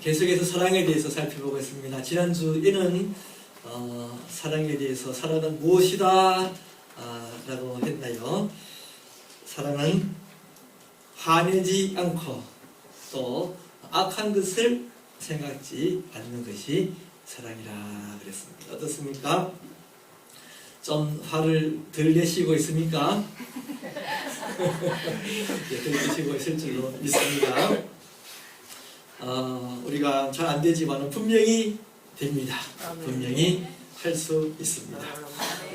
계속해서 사랑에 대해서 살펴보겠습니다. 지난주에는 어, 사랑에 대해서 사랑은 무엇이다 아, 라고 했나요? 사랑은 화내지 않고 또 악한 것을 생각지 않는 것이 사랑이라 그랬습니다. 어떻습니까? 좀 화를 덜 내시고 있습니까? 예, 덜 내시고 있을 줄로 믿습니다. 어, 우리가 잘 안 되지만 분명히 됩니다. 분명히 할 수 있습니다.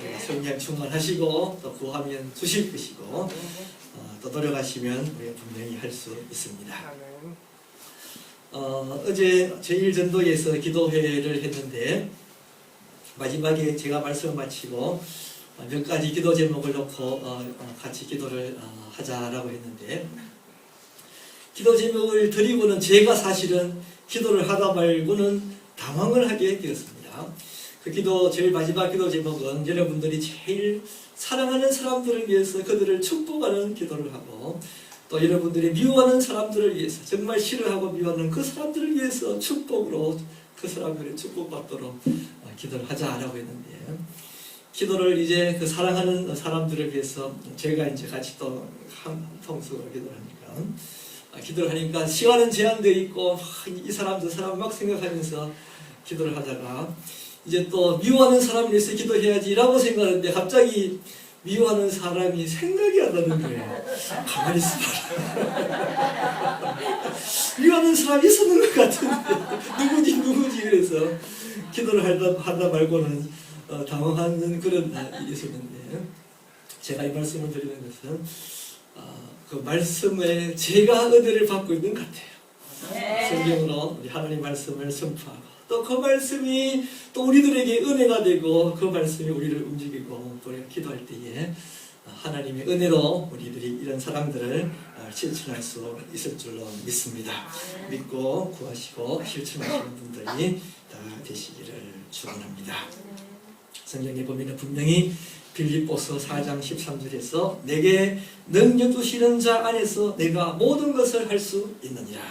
우리가 성령 충만하시고 또 구하면 주실 것이고 어, 또 노력하시면 우리가 분명히 할 수 있습니다. 어, 어제 제1전도에서 기도회를 했는데 마지막에 제가 말씀을 마치고 어, 몇 가지 기도 제목을 놓고 어, 어, 같이 기도를 어, 하자라고 했는데 기도 제목을 드리고는 제가 사실은 기도를 하다 말고는 당황을 하게 되었습니다. 그 기도 제일 마지막 기도 제목은 여러분들이 제일 사랑하는 사람들을 위해서 그들을 축복하는 기도를 하고 또 여러분들이 미워하는 사람들을 위해서 정말 싫어하고 미워하는 그 사람들을 위해서 축복으로 그 사람들이 축복받도록 어, 기도를 하자라고 했는데 기도를 이제 그 사랑하는 사람들을 위해서 제가 이제 같이 또 한 통속으로 기도를 하니까 아, 기도를 하니까 시간은 제한되어 있고 막이 사람 저 사람 막 생각하면서 기도를 하다가 이제 또 미워하는 사람을 위해서 기도해야지라고 생각하는데 갑자기 미워하는 사람이 생각이 안 나는 거예요. 가만히 있어봐라. 미워하는 사람이 있었는 것 같은데 누구지 누구지 그래서 기도를 하다, 하다 말고는 어, 당황하는 그런 일이 있었는데 제가 이 말씀을 드리는 것은 어, 그 말씀에 제가 은혜를 받고 있는 것 같아요. 성경으로 우리 하나님 말씀을 선포하고 또 그 말씀이 또 우리들에게 은혜가 되고 그 말씀이 우리를 움직이고 또 우리가 기도할 때에 하나님의 은혜로 우리들이 이런 사람들을 어, 실천할 수 있을 줄로 믿습니다. 믿고 구하시고 실천하시는 분들이 다 되시기를 축원합니다. 성경에 보면 분명히 빌립보서 4장 13절에서 내게 능력 주시는 자 안에서 내가 모든 것을 할 수 있느니라.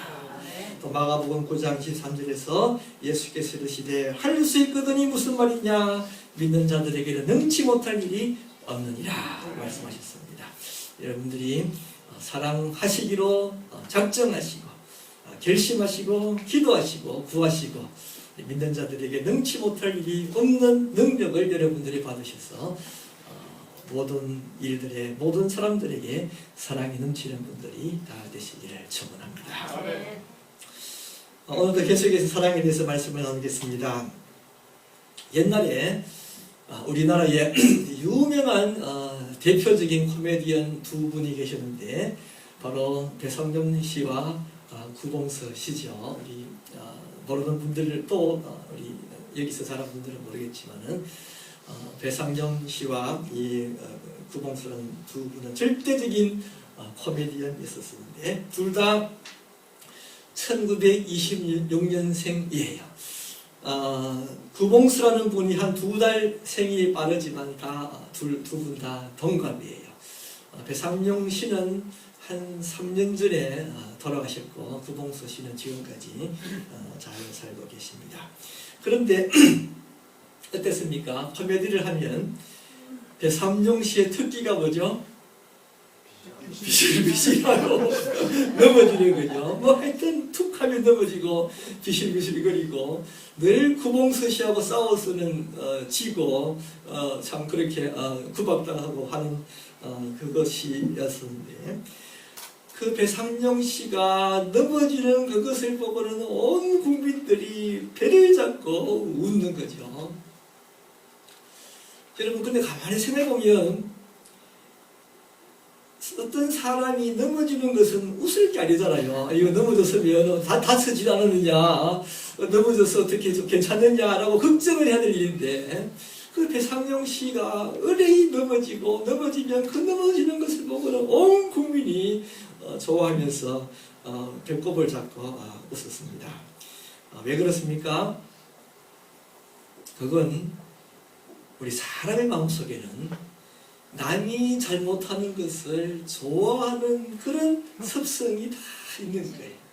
또 마가복음 9장 13절에서 예수께서 이르시되 할 수 있거든이 무슨 말이냐 믿는 자들에게는 능치 못할 일이 없느니라 말씀하셨습니다. 여러분들이 어, 사랑하시기로 어, 작정하시고 어, 결심하시고 기도하시고 구하시고 믿는 자들에게 능치 못할 일이 없는 능력을 여러분들이 받으셔서 어, 모든 일들의 모든 사람들에게 사랑이 넘치는 분들이 다 되시기를 축원합니다. 어, 오늘도 계속해서 사랑에 대해서 말씀을 나누겠습니다. 옛날에 아, 우리나라에 유명한 어, 대표적인 코미디언 두 분이 계셨는데 바로 배성룡 씨와 아, 구봉서 씨죠. 우리 아, 모르는 분들 또 어, 우리 여기서 자란 분들은 모르겠지만은 어, 배상정 씨와 이 어, 구봉수라는 두 분은 절대적인 어, 코미디언이었었는데 둘 다 1926년생이에요. 어, 구봉수라는 분이 한 두 달 생이 빠르지만 다둘두 분다 동갑이에요. 어, 배상용 씨는 한 3년 전에 어, 돌아가셨고 구봉수 씨는 지금까지 어, 잘 살고 계십니다. 그런데 어땠습니까? 코미디를 하면 배삼용 씨의 특기가 뭐죠? 비실비실하고 넘어지는 거죠. 뭐 하여튼 툭 하면 넘어지고 비실비실거리고 늘 구봉서 씨하고 싸워서는 어, 지고 어, 참 그렇게 어, 구박당하고 하는 어, 그것이었는데 그 배상용 씨가 넘어지는 그것을 보고는 온 국민들이 배를 잡고 웃는 거죠. 여러분 근데 가만히 생각해 보면 어떤 사람이 넘어지는 것은 웃을 게 아니잖아요. 이거 넘어졌으면 다 다치지 않았느냐, 어, 넘어져서 어떻게 좀 괜찮느냐라고 걱정을 해야 될 일인데, 그 배상용 씨가 의뢰이 넘어지고 넘어지면 그 넘어지는 것을 보고는 온 국민이 어, 좋아하면서 어, 배꼽을 잡고 어, 웃었습니다. 어, 왜 그렇습니까? 그건 우리 사람의 마음속에는 남이 잘못하는 것을 좋아하는 그런 습성이 다 있는 거예요.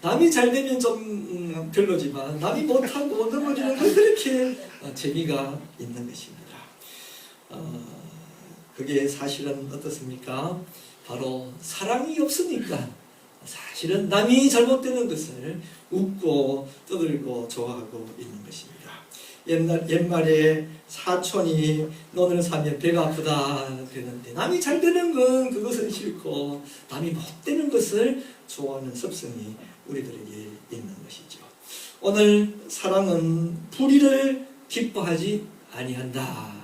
남이 잘 되면 좀 음, 별로지만 남이 못하고 넘어지는 건 그렇게 어, 재미가 있는 것입니다. 어, 그게 사실은 어떻습니까? 바로 사랑이 없으니까 사실은 남이 잘못되는 것을 웃고 떠들고 좋아하고 있는 것입니다. 옛날 옛말에 사촌이 논을 사면 배가 아프다 그랬는데 남이 잘 되는 건 그것은 싫고 남이 못 되는 것을 좋아하는 습성이 우리들에게 있는 것이죠. 오늘 사랑은 불의를 기뻐하지 아니한다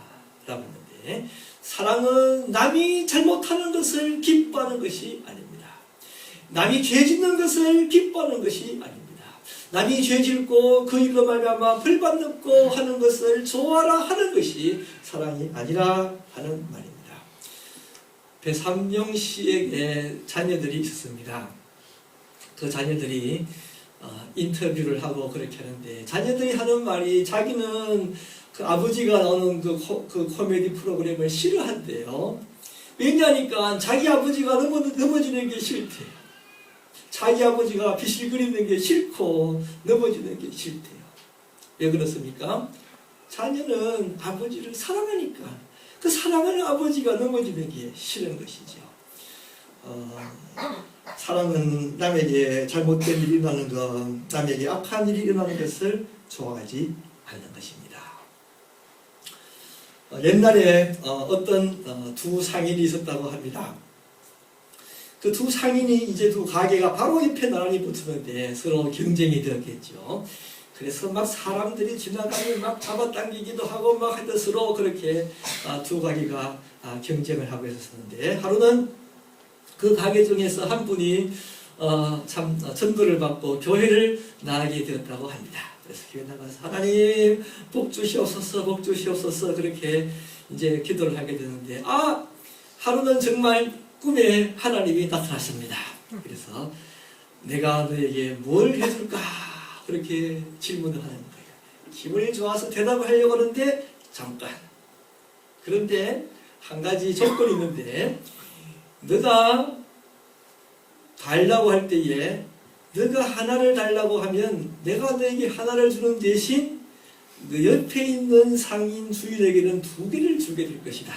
라고 하는데 사랑은 남이 잘못하는 것을 기뻐하는 것이 아닙니다. 남이 죄 짓는 것을 기뻐하는 것이 아닙니다. 남이 죄 짓고 그 일로 말미암아 벌받 넣고 하는 것을 좋아라 하는 것이 사랑이 아니라 하는 말입니다. 배삼영 씨에게 자녀들이 있었습니다. 그 자녀들이 어, 인터뷰를 하고 그렇게 하는데 자녀들이 하는 말이 자기는 그 아버지가 나오는 그, 코, 그 코미디 프로그램을 싫어한대요. 왜냐니까 자기 아버지가 넘어, 넘어지는 게 싫대요. 자기 아버지가 비실거리는 게 싫고 넘어지는 게 싫대요. 왜 그렇습니까? 자녀는 아버지를 사랑하니까 그 사랑하는 아버지가 넘어지는 게 싫은 것이죠. 어, 사랑은 남에게 잘못된 일이 일어나는 것, 남에게 악한 일이 일어나는 것을 좋아하지 않는 것입니다. 어, 옛날에 어, 떤두 상인이 있었다고 합니다. 그 두 상인이 이제 두 가게가 바로 옆에 나란히 붙었는데 서로 경쟁이 되었겠죠. 그래서 막 사람들이 지나가면 막 잡아당기기도 하고 막 하여튼 서로 그렇게 아, 두 가게가 아, 경쟁을 하고 있었는데 하루는 그 가게 중에서 한 분이 어, 참 어, 전도를 받고 교회를 나가게 되었다고 합니다. 그래서 교회 나가서 하나님 복 주시옵소서 복 주시옵소서 그렇게 이제 기도를 하게 되는데 아 하루는 정말 꿈에 하나님이 나타나십니다. 그래서 내가 너에게 뭘 해줄까 그렇게 질문을 하는 거예요. 기분이 좋아서 대답을 하려고 하는데 잠깐 그런데 한 가지 조건이 있는데 너가 달라고 할 때에 너가 하나를 달라고 하면 내가 너에게 하나를 주는 대신 너 옆에 있는 상인 주인에게는 두 개를 주게 될 것이다.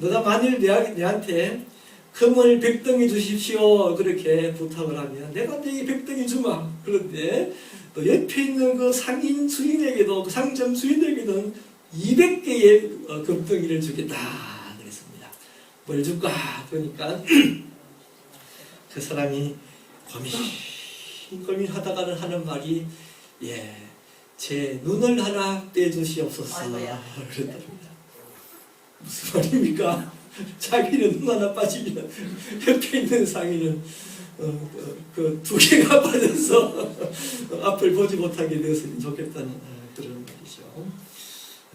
너가 만일 내- 내한테 금을 백덩이 주십시오 그렇게 부탁을 하면 내가 너에게 백덩이 주마 그런데 또 옆에 있는 그 상인 주인에게도 그 상점 주인에게는 200개의 어, 금덩이를 주겠다 그랬습니다. 뭘 줄까? 그러니까 그 사람이 고민 고민하다가는 하는 말이 예, 제 눈을 하나 떼주시옵소서 아이고야. 그랬답니다. 무슨 말입니까? 자기는 눈 하나 빠지면 옆에 있는 상인은 어, 그두 개가 빠져서 앞을 보지 못하게 되었으면 좋겠다는 어, 그런 말이죠.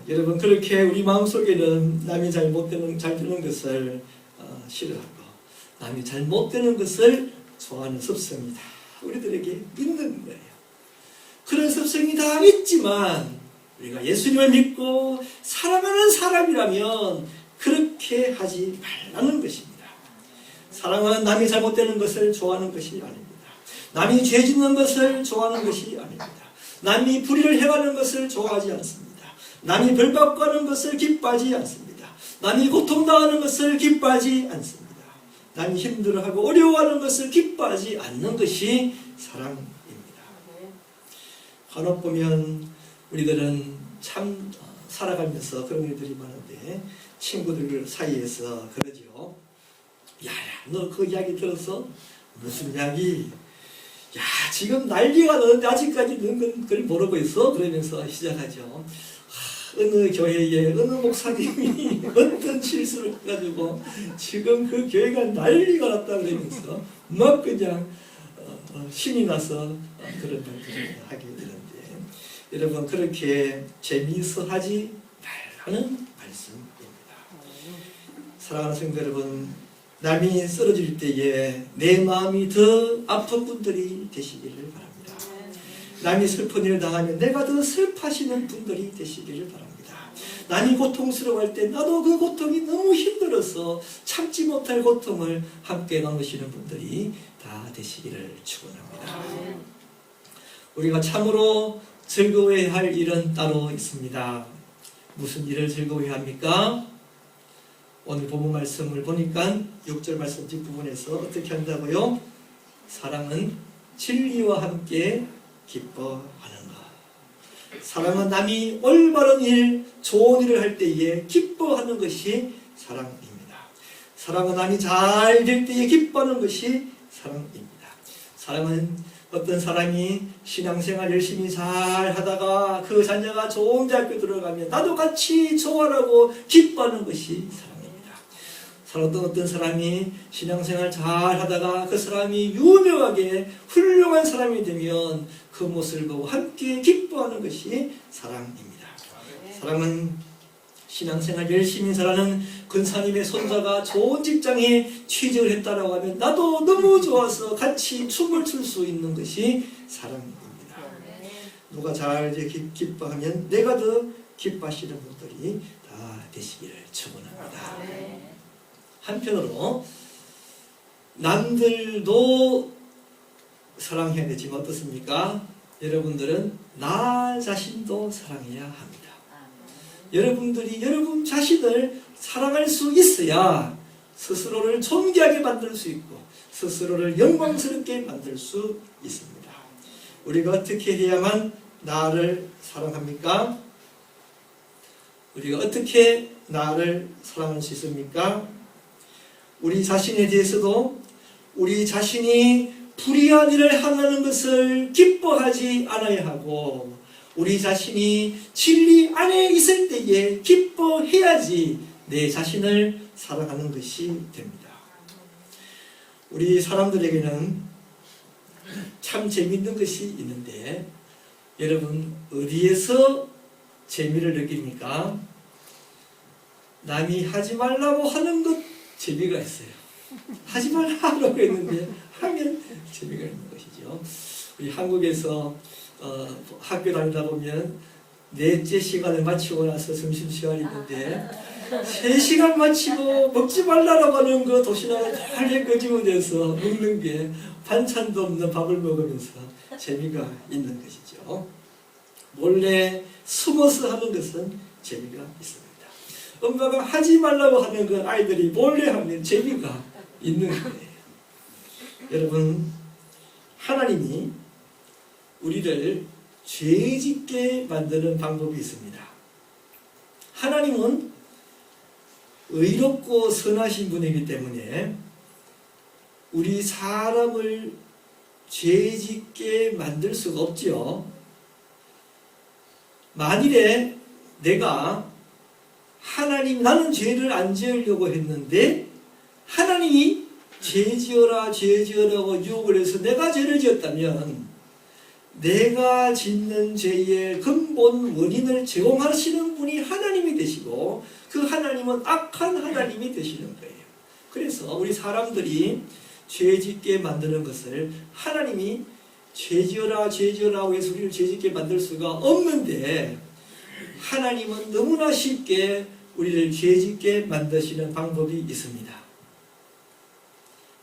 여러분 그렇게 우리 마음속에는 남이 잘 못되는 잘 되는 것을 어, 싫어하고 남이 잘 못되는 것을 좋아하는 습성이 다 우리들에게 있는 거예요. 그런 습성이 다 있지만 우리가 예수님을 믿고 사랑하는 사람이라면 그렇게 하지 말라는 것입니다. 사랑은 남이 잘못되는 것을 좋아하는 것이 아닙니다. 남이 죄 짓는 것을 좋아하는 것이 아닙니다. 남이 불의를 행하는 것을 좋아하지 않습니다. 남이 벌받고 하는 것을 기뻐하지 않습니다. 남이 고통당하는 것을 기뻐하지 않습니다. 남이 힘들어하고 어려워하는 것을 기뻐하지 않는 것이 사랑입니다. 간혹 보면 우리들은 참 어, 살아가면서 그런 일들이 많은데 친구들 사이에서 그러죠. 야야 너 그 이야기 들었어? 무슨 이야기? 야 지금 난리가 나는데 아직까지 너는 그걸 모르고 있어? 그러면서 시작하죠. 하, 어느 교회에 어느 목사님이 어떤 실수를 해가지고 지금 그 교회가 난리가 났다 그러면서 막 그냥 어, 어, 신이 나서 어, 그런 말들을 하게 되는데 여러분 그렇게 재미있어 하지 말라는 말씀입니다. 사랑하는 성도 여러분 남이 쓰러질 때에 내 마음이 더 아픈 분들이 되시기를 바랍니다. 남이 슬픈 일을 당하면 내가 더 슬퍼하시는 분들이 되시기를 바랍니다. 남이 고통스러워할 때 나도 그 고통이 너무 힘들어서 참지 못할 고통을 함께 나누시는 분들이 다 되시기를 축원합니다. 우리가 참으로 즐거워해야 할 일은 따로 있습니다. 무슨 일을 즐거워해야 합니까? 오늘 본문 말씀을 보니까 6절 말씀 뒷부분에서 어떻게 한다고요? 사랑은 진리와 함께 기뻐하는가. 사랑은 남이 올바른 일, 좋은 일을 할 때에 기뻐하는 것이 사랑입니다. 사랑은 남이 잘 될 때에 기뻐하는 것이 사랑입니다. 사랑은 어떤 사람이 신앙생활 열심히 잘 하다가 그 자녀가 좋은 대학교 들어가면 나도 같이 좋아라고 기뻐하는 것이 사랑입니다. 어떤 어떤 사람이 신앙생활 잘 하다가 그 사람이 유명하게 훌륭한 사람이 되면 그 모습을 보고 함께 기뻐하는 것이 사랑입니다. 사랑은 신앙생활 열심히 살아는 근사님의 손자가 좋은 직장에 취직을 했다라고 하면 나도 너무 좋아서 같이 춤을 출 수 있는 것이 사랑입니다. 누가 잘 이제 기- 기뻐하면 내가 더 기뻐하시는 분들이 다 되시기를 축원합니다. 한편으로 남들도 사랑해야 되지만 어떻습니까? 여러분들은 나 자신도 사랑해야 합니다. 여러분들이 여러분 자신을 사랑할 수 있어야 스스로를 존귀하게 만들 수 있고 스스로를 영광스럽게 만들 수 있습니다. 우리가 어떻게 해야만 나를 사랑합니까? 우리가 어떻게 나를 사랑할 수 있습니까? 우리 자신에 대해서도 우리 자신이 불의한 일을 행하는 것을 기뻐하지 않아야 하고 우리 자신이 진리 안에 있을 때에 기뻐해야지 내 자신을 사랑하는 것이 됩니다. 우리 사람들에게는 참 재밌는 것이 있는데 여러분 어디에서 재미를 느낍니까? 남이 하지 말라고 하는 것 재미가 있어요. 하지 말라고 했는데 하면 재미가 있는 것이죠. 우리 한국에서 어, 학교 다니다 보면 넷째 시간을 마치고 나서 점심 시간이 있는데 세 시간 마치고 먹지 말라고 하는 거 도시락을 달게 끄집어내서 먹는 게 반찬도 없는 밥을 먹으면서 재미가 있는 것이죠. 몰래 숨어서 하는 것은 재미가 있습니다. 엄마가 하지 말라고 하는 건 아이들이 몰래 하면 재미가 있는 거예요. 여러분, 하나님이 우리를 죄 짓게 만드는 방법이 있습니다. 하나님은 의롭고 선하신 분이기 때문에 우리 사람을 죄 짓게 만들 수가 없지요. 만일에 내가 하나님 나는 죄를 안 지으려고 했는데 하나님이 죄 지어라 죄 지어라고 유혹을 해서 내가 죄를 지었다면 내가 짓는 죄의 근본 원인을 제공하시는 분이 하나님이 되시고 그 하나님은 악한 하나님이 되시는 거예요. 그래서 우리 사람들이 죄 짓게 만드는 것을 하나님이 죄 지어라 죄 지어라고 해서 우리를 죄 짓게 만들 수가 없는데 하나님은 너무나 쉽게 우리를 죄 짓게 만드시는 방법이 있습니다.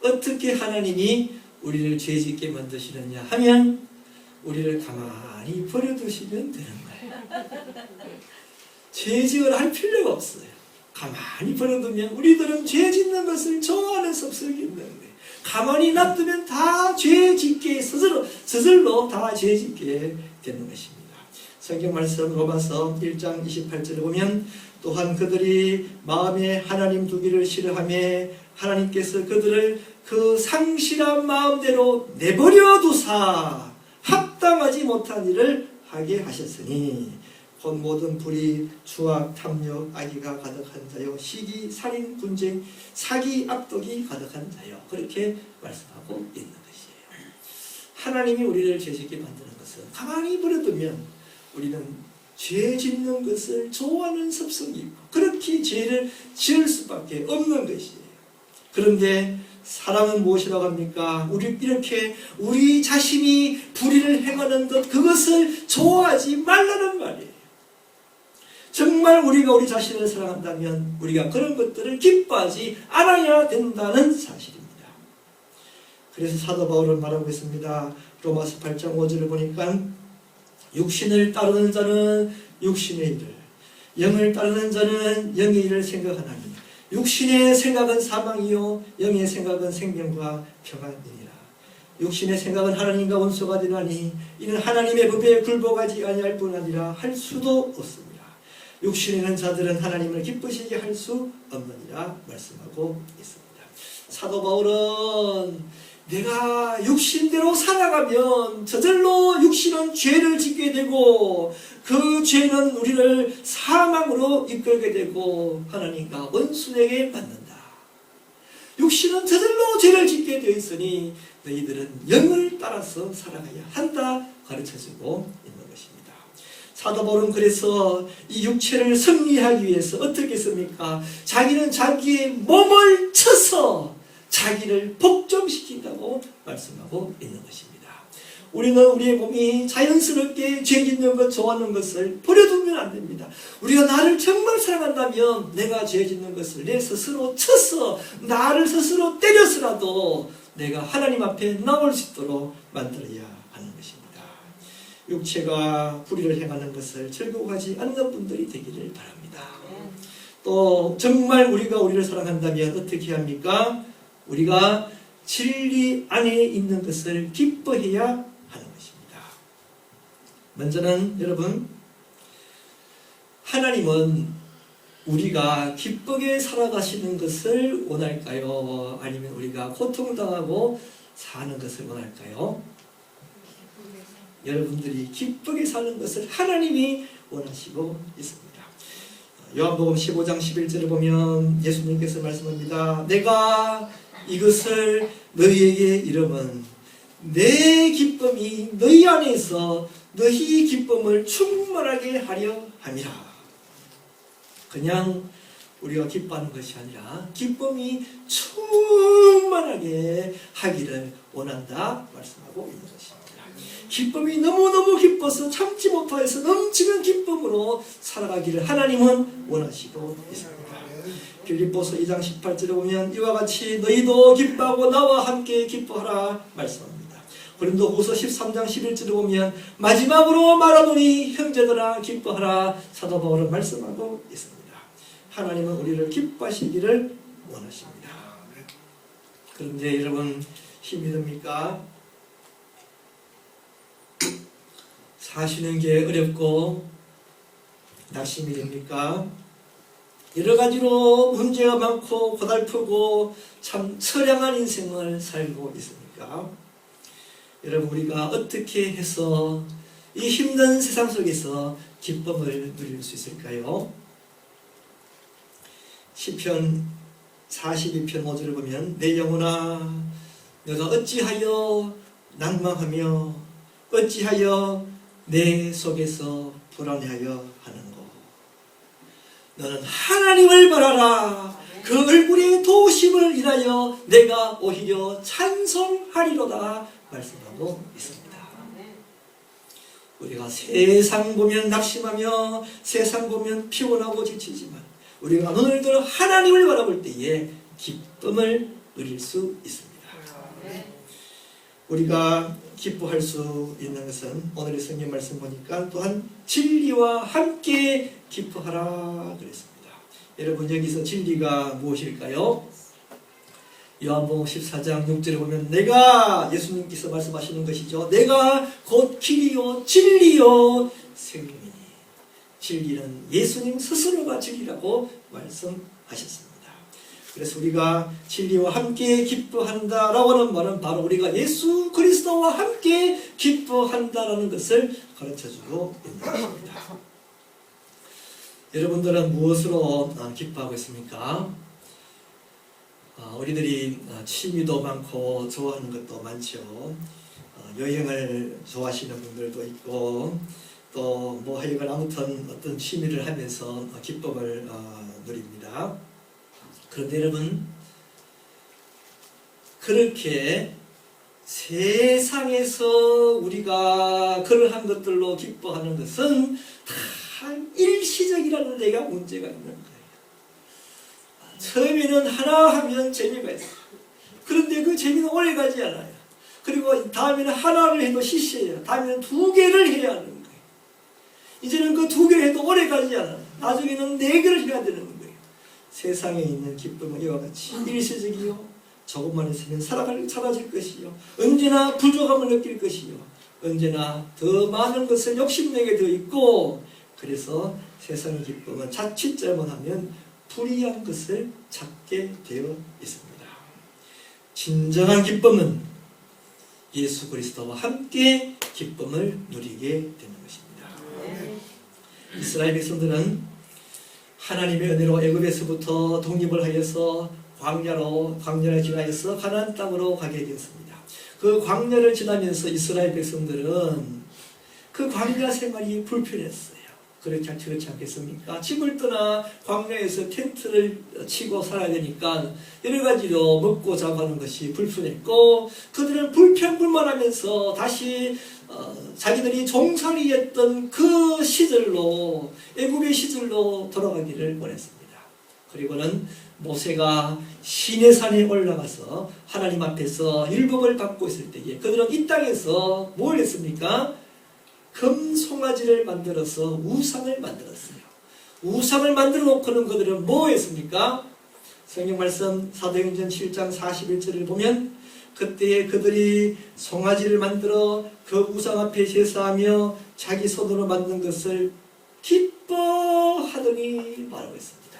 어떻게 하나님이 우리를 죄 짓게 만드시느냐 하면 우리를 가만히 버려두시면 되는 거예요. 죄 지으라 할 필요가 없어요. 가만히 버려두면 우리들은 죄 짓는 것을 있는 거예요. 가만히 놔두면 다 죄 짓게 스스로 스스로 다 죄 짓게 되는 것입니다. 성경 말씀 로마서 1장 28절에 보면 또한 그들이 마음에 하나님 두기를 싫어하며 하나님께서 그들을 그 상실한 마음대로 내버려 두사 합당하지 못한 일을 하게 하셨으니 곧 모든 불의, 추악, 탐욕, 악의가 가득한 자요 시기, 살인, 분쟁, 사기, 악독이 가득한 자요 그렇게 말씀하고 있는 것이에요. 하나님이 우리를 죄짓게 만드는 것은 가만히 버려두면 우리는 죄 짓는 것을 좋아하는 습성이 있고 그렇게 죄를 지을 수밖에 없는 것이에요. 그런데 사랑은 무엇이라고 합니까? 우리 이렇게 우리 자신이 불의를 행하는 것 그것을 좋아하지 말라는 말이에요. 정말 우리가 우리 자신을 사랑한다면 우리가 그런 것들을 기뻐하지 않아야 된다는 사실입니다. 그래서 사도 바울은 말하고 있습니다. 로마서 8장 5절을 보니까 육신을 따르는 자는 육신의 일을 영을 따르는 자는 영의 일을 생각하나니 육신의 생각은 사망이요 영의 생각은 생명과 평안이니라. 육신의 생각은 하나님과 원수가 되나니 이는 하나님의 법에 굴복하지 아니할 뿐 아니라 할 수도 없습니다. 육신에 있는 자들은 하나님을 기쁘시게 할 수 없느니라 말씀하고 있습니다. 사도 바울은 내가 육신대로 살아가면 저절로 육신은 죄를 짓게 되고 그 죄는 우리를 사망으로 이끌게 되고 하나님과 원수에게 맞는다. 육신은 저절로 죄를 짓게 되어 있으니 너희들은 영을 따라서 살아가야 한다 가르쳐주고 있는 것입니다. 사도 바울은 그래서 이 육체를 승리하기 위해서 어떻게 했습니까? 자기는 자기의 몸을 쳐서 자기를 복종시킨다고 말씀하고 있는 것입니다. 우리는 우리의 몸이 자연스럽게 죄 짓는 것, 좋아하는 것을 버려두면 안 됩니다. 우리가 나를 정말 사랑한다면 내가 죄 짓는 것을 내 스스로 쳐서 나를 스스로 때려서라도 내가 하나님 앞에 나올 수 있도록 만들어야 하는 것입니다. 육체가 불의를 행하는 것을 즐거워하지 않는 분들이 되기를 바랍니다. 또 정말 우리가 우리를 사랑한다면 어떻게 합니까? 우리가 진리 안에 있는 것을 기뻐해야 하는 것입니다. 먼저는 여러분 하나님은 우리가 기쁘게 살아가시는 것을 원할까요? 아니면 우리가 고통당하고 사는 것을 원할까요? 여러분들이 기쁘게 사는 것을 하나님이 원하시고 있습니다. 요한복음 15장 11절을 보면 예수님께서 말씀합니다. 내가 이것을 너희에게 이름은 내 기쁨이 너희 안에서 너희 기쁨을 충만하게 하려 함이라. 그냥 우리가 기뻐하는 것이 아니라 기쁨이 충만하게 하기를 원한다 말씀하고 있는 것입니다. 기쁨이 너무너무 기뻐서 참지 못하여서 넘치는 기쁨으로 살아가기를 하나님은 원하시고 있습니다. 빌립보서 2장 18절에 보면 이와 같이 너희도 기뻐하고 나와 함께 기뻐하라 말씀합니다. 고린도후서 13장 11절에 보면 마지막으로 말하노니 형제들아 기뻐하라 사도 바울은 말씀하고 있습니다. 하나님은 우리를 기뻐하시기를 원하십니다. 그런데 여러분 힘이 듭니까? 사시는 게 어렵고 낙심이 됩니까? 여러 가지로 문제가 많고 고달프고 참 처량한 인생을 살고 있습니까? 여러분 우리가 어떻게 해서 이 힘든 세상 속에서 기쁨을 누릴 수 있을까요? 시편 42편 5절을 보면 내 영혼아 내가 어찌하여 낭망하며 어찌하여 내 속에서 불안해하여 하는고 너는 하나님을 바라라 그 얼굴의 도심을 인하여 내가 오히려 찬송하리로다 말씀하고 있습니다. 우리가 세상 보면 낙심하며 세상 보면 피곤하고 지치지만 우리가 오늘도 하나님을 바라볼 때에 기쁨을 누릴 수 있습니다. 우리가 기뻐할 수 있는 것은 오늘의 성경 말씀 보니까 또한 진리와 함께 기뻐하라 그랬습니다. 여러분 여기서 진리가 무엇일까요? 요한복음 14장 6절에 보면 내가 예수님께서 말씀하시는 것이죠. 내가 곧 길이요 진리요 생명이니 진리는 예수님 스스로가 진리라고 말씀하셨습니다. 그래서 우리가 진리와 함께 기뻐한다라고 하는 말은 바로 우리가 예수 그리스도와 함께 기뻐한다라는 것을 가르쳐주고 있는 것입니다. 여러분들은 무엇으로 아, 기뻐하고 있습니까? 아, 우리들이 아, 취미도 많고 좋아하는 것도 많죠. 어, 여행을 좋아하시는 분들도 있고 또 뭐 하여간 아무튼 어떤 취미를 하면서 어, 기쁨을 어, 누립니다. 그런데 여러분 그렇게 세상에서 우리가 그러한 것들로 기뻐하는 것은 다참 일시적이라는 데가 문제가 있는 거예요. 처음에는 하나 하면 재미가 있어요. 그런데 그 재미는 오래 가지 않아요. 그리고 다음에는 하나를 해도 시시해요. 다음에는 두 개를 해야 하는 거예요. 이제는 그 두 개를 해도 오래 가지 않아요. 나중에는 네 개를 해야 되는 거예요. 세상에 있는 기쁨은 이와 같이 일시적이요. 조금만 있으면 살아갈, 사라질 것이요. 언제나 부족함을 느낄 것이요. 언제나 더 많은 것을 욕심내게 되어 있고 그래서 세상의 기쁨은 자칫 잘못하면 불이한 것을 찾게 되어 있습니다. 진정한 기쁨은 예수 그리스도와 함께 기쁨을 누리게 되는 것입니다. 이스라엘 백성들은 하나님의 은혜로 애굽에서부터 독립을 하여서 광야로 광야를 지나서 가나안 땅으로 가게 되었습니다. 그 광야를 지나면서 이스라엘 백성들은 그 광야 생활이 불편했어요. 그렇지, 않- 그렇지 않겠습니까? 집을 떠나 광야에서 텐트를 치고 살아야 되니까 여러 가지로 먹고 자고 하는 것이 불편했고 그들은 불평불만하면서 다시 어, 자기들이 종살이했던 그 시절로 애굽의 시절로 돌아가기를 원했습니다. 그리고는 모세가 시내산에 올라가서 하나님 앞에서 율법을 받고 있을 때에 그들은 이 땅에서 뭘 했습니까? 금 송아지를 만들어서 우상을 만들었어요. 우상을 만들어 놓고는 그들은 뭐 했습니까? 성경 말씀 사도행전 7장 41절을 보면 그때에 그들이 송아지를 만들어 그 우상 앞에 제사하며 자기 손으로 만든 것을 기뻐하더니 말하고 있습니다.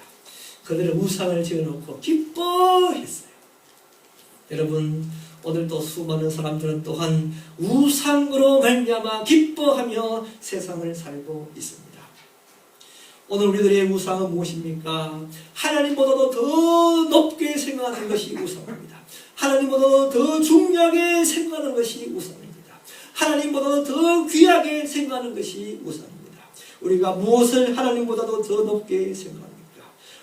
그들은 우상을 지어놓고 기뻐했어요. 여러분 오늘도 수많은 사람들은 또한 우상으로 말미암아 기뻐하며 세상을 살고 있습니다. 오늘 우리들의 우상은 무엇입니까? 하나님보다도 더 높게 생각하는 것이 우상입니다. 하나님보다도 더 중요하게 생각하는 것이 우상입니다. 하나님보다도 더 귀하게 생각하는 것이 우상입니다. 우리가 무엇을 하나님보다도 더 높게 생각합니까?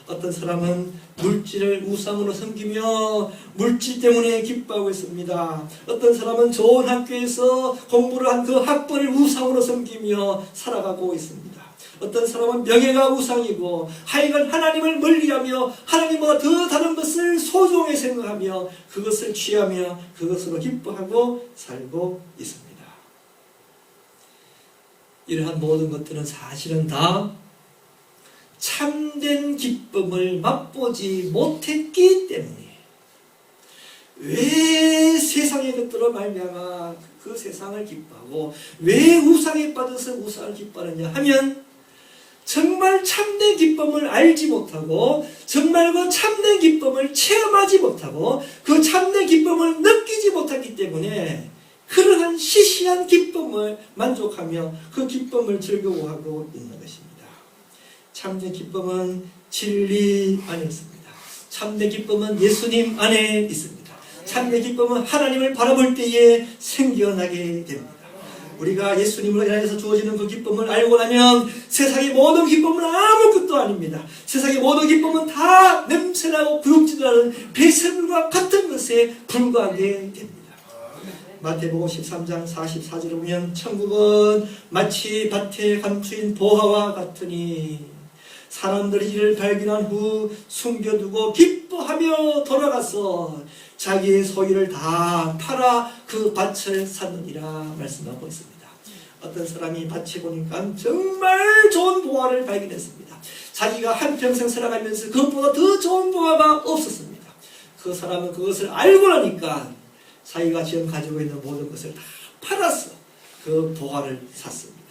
어떤 사람은 물질을 우상으로 섬기며 물질 때문에 기뻐하고 있습니다. 어떤 사람은 좋은 학교에서 공부를 한 그 학벌을 우상으로 섬기며 살아가고 있습니다. 어떤 사람은 명예가 우상이고 하여간 하나님을 멀리하며 하나님보다 더 다른 것을 소중히 생각하며 그것을 취하며 그것으로 기뻐하고 살고 있습니다. 이러한 모든 것들은 사실은 다 참된 기쁨을 맛보지 못했기 때문에 왜 세상의 것들로 말미암아 그 세상을 기뻐하고 왜 우상에 빠져서 우상을 기뻐하느냐 하면 정말 참된 기쁨을 알지 못하고 정말 그 참된 기쁨을 체험하지 못하고 그 참된 기쁨을 느끼지 못하기 때문에 그러한 시시한 기쁨을 만족하며 그 기쁨을 즐거워하고 있는 것입니다. 참된 기쁨은 진리 안에 있습니다. 참된 기쁨은 예수님 안에 있습니다. 참된 기쁨은 하나님을 바라볼 때에 생겨나게 됩니다. 우리가 예수님으로 인하여서 주어지는 그 기쁨을 알고 나면 세상의 모든 기쁨은 아무것도 아닙니다. 세상의 모든 기쁨은 다 냄새나고 구역질하는 배설물과 같은 것에 불과하게 됩니다. 마태복음 13장 44절을 보면 천국은 마치 밭에 감추인 보화와 같으니 사람들이 이를 발견한 후 숨겨두고 기뻐하며 돌아가서 자기의 소유를 다 팔아 그 밭을 샀느니라 말씀하고 있습니다. 어떤 사람이 밭에 보니까 정말 좋은 보화를 발견했습니다. 자기가 한평생 살아가면서 그것보다 더 좋은 보화가 없었습니다. 그 사람은 그것을 알고 나니까 자기가 지금 가지고 있는 모든 것을 다 팔았어. 그 보화를 샀습니다.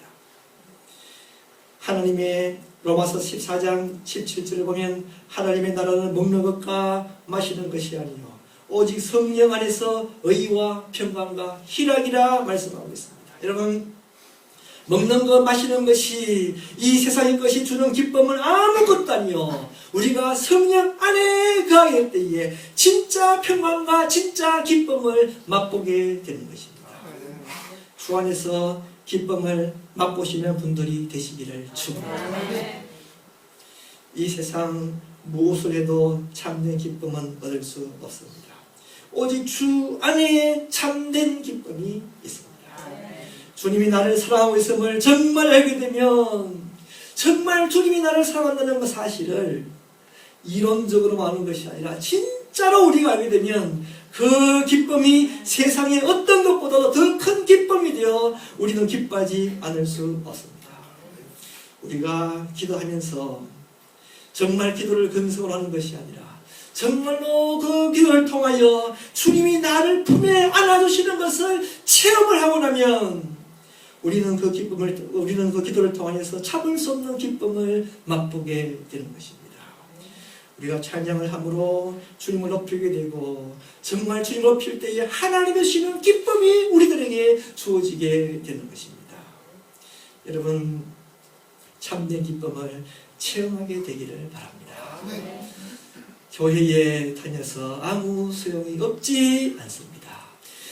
하나님의 로마서 14장 17절을 보면 하나님의 나라는 먹는 것과 마시는 것이 아니요 오직 성령 안에서 의와 평강과 희락이라 말씀하고 있습니다. 여러분 먹는 것 마시는 것이 이 세상의 것이 주는 기쁨은 아무것도 아니요 우리가 성령 안에 가게 때에 진짜 평강과 진짜 기쁨을 맛보게 되는 것입니다. 주 안에서 기쁨을 맛보시는 분들이 되시기를 축원합니다. 이 세상 무엇을 해도 참된 기쁨은 얻을 수 없습니다. 오직 주 안에 참된 기쁨이 있습니다. 주님이 나를 사랑하고 있음을 정말 알게 되면 정말 주님이 나를 사랑한다는 그 사실을 이론적으로 아는 것이 아니라 진짜로 우리가 알게 되면 그 기쁨이 세상의 어떤 것보다도 더 큰 기쁨이 되어 우리는 기뻐하지 않을 수 없습니다. 우리가 기도하면서 정말 기도를 근성으로 하는 것이 아니라 정말로 그 기도를 통하여 주님이 나를 품에 안아주시는 것을 체험을 하고 나면 우리는 그 기쁨을 우리는 그 기도를 통하여서 참을 수 없는 기쁨을 맛보게 되는 것입니다. 우리가 찬양을 함으로 주님을 높이게 되고 정말 주님을 높일 때에 하나님의 주시는 기쁨이 우리들에게 주어지게 되는 것입니다. 여러분 참된 기쁨을 체험하게 되기를 바랍니다. 교회에 다녀서 아무 소용이 없지 않습니다.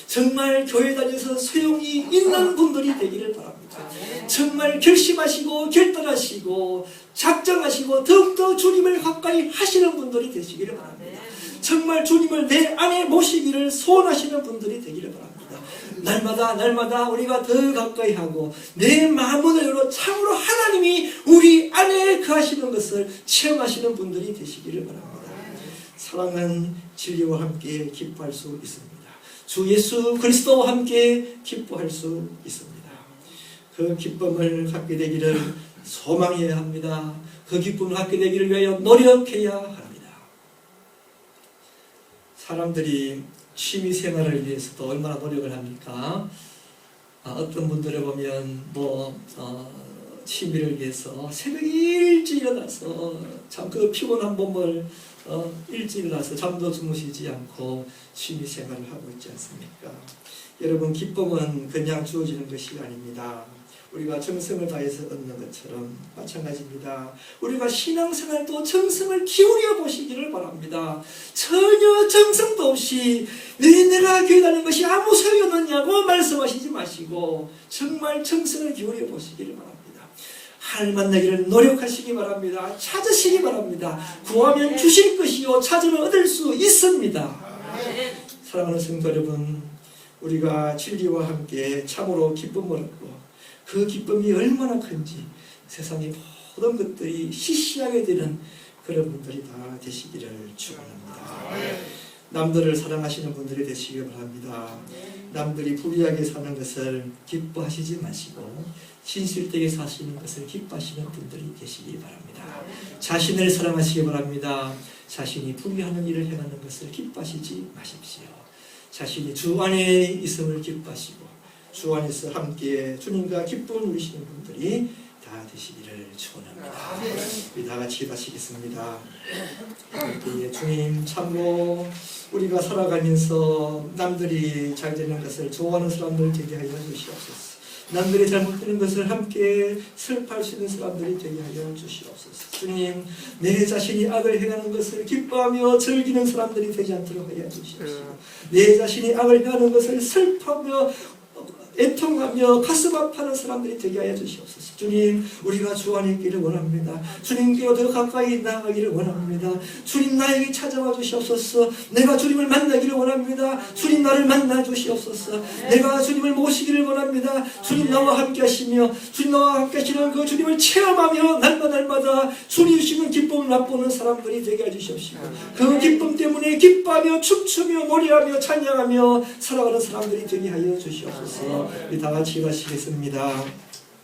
정말 교회 다녀서 소용이 있는 분들이 되기를 바랍니다. 정말 결심하시고 결단하시고 작정하시고 더욱더 주님을 가까이 하시는 분들이 되시기를 바랍니다. 정말 주님을 내 안에 모시기를 소원하시는 분들이 되기를 바랍니다. 날마다 날마다 우리가 더 가까이 하고 내 마음을 열어 참으로 하나님이 우리 안에 거하시는 것을 체험하시는 분들이 되시기를 바랍니다. 사랑은 진리와 함께 기뻐할 수 있습니다. 주 예수 그리스도와 함께 기뻐할 수 있습니다. 그 기쁨을 갖게 되기를 소망해야 합니다. 그 기쁨을 갖게 되기를 위하여 노력해야 합니다. 사람들이 취미 생활을 위해서도 얼마나 노력을 합니까? 아, 어떤 분들을 보면 뭐 어, 취미를 위해서 새벽에 일찍 일어나서 참 그 피곤한 몸을 어, 일찍 일어나서 잠도 주무시지 않고 취미 생활을 하고 있지 않습니까? 여러분 기쁨은 그냥 주어지는 것이 아닙니다. 우리가 정성을 다해서 얻는 것처럼 마찬가지입니다. 우리가 신앙생활도 정성을 기울여 보시기를 바랍니다. 전혀 정성도 없이 왜 내가 교회 다니는 것이 아무 소용이 없느냐고 말씀하시지 마시고 정말 정성을 기울여 보시기를 바랍니다. 하나님 만나기를 노력하시기 바랍니다. 찾으시기 바랍니다. 구하면 주실 것이요 찾으면 얻을 수 있습니다. 사랑하는 성도 여러분, 우리가 진리와 함께 참으로 기쁨을 얻고 그 기쁨이 얼마나 큰지 세상의 모든 것들이 시시하게 되는 그런 분들이 다 되시기를 축원합니다. 남들을 사랑하시는 분들이 되시기 바랍니다. 남들이 불리하게 사는 것을 기뻐하시지 마시고 신실되게 사시는 것을 기뻐하시는 분들이 되시기 바랍니다. 자신을 사랑하시기 바랍니다. 자신이 불리하는 일을 행하는 것을 기뻐하시지 마십시오. 자신이 주 안에 있음을 기뻐하시고 주 안에서 함께 주님과 기쁨을 누리시는 분들이 다 되시기를 축원합니다. 우리 다 같이. 그때에 주님 참고 우리가 살아가면서 남들이 잘 되는 것을 좋아하는 사람들 되게 하여 주시옵소서. 남들이 잘못되는 것을 함께 슬퍼할 수 있는 사람들이 되게 하여 주시옵소서. 주님, 내 자신이 악을 행하는 것을 기뻐하며 즐기는 사람들이 되지 않도록 하여 주시옵소서. 내 자신이 악을 행하는 것을 슬퍼하며 애통하며 가슴 아파하는 사람들이 되게 하여 주시옵소서. 주님, 우리가 주 안에 있기를 원합니다. 주님께로 더 가까이 나아가기를 원합니다. 주님 나에게 찾아와 주시옵소서. 내가 주님을 만나기를 원합니다. 주님 나를 만나 주시옵소서. 내가 주님을 모시기를 원합니다. 주님 나와 함께 하시며 주님 나와 함께 하시는 그 주님을 체험하며 날마다 날마다 주님 주시는 기쁨을 맛보는 사람들이 되게 해주시옵시고 그 기쁨 때문에 기뻐하며 춤추며 노래하며 찬양하며 살아가는 사람들이 되게 하여 주시옵소서. 우리 다 같이 가시겠습니다.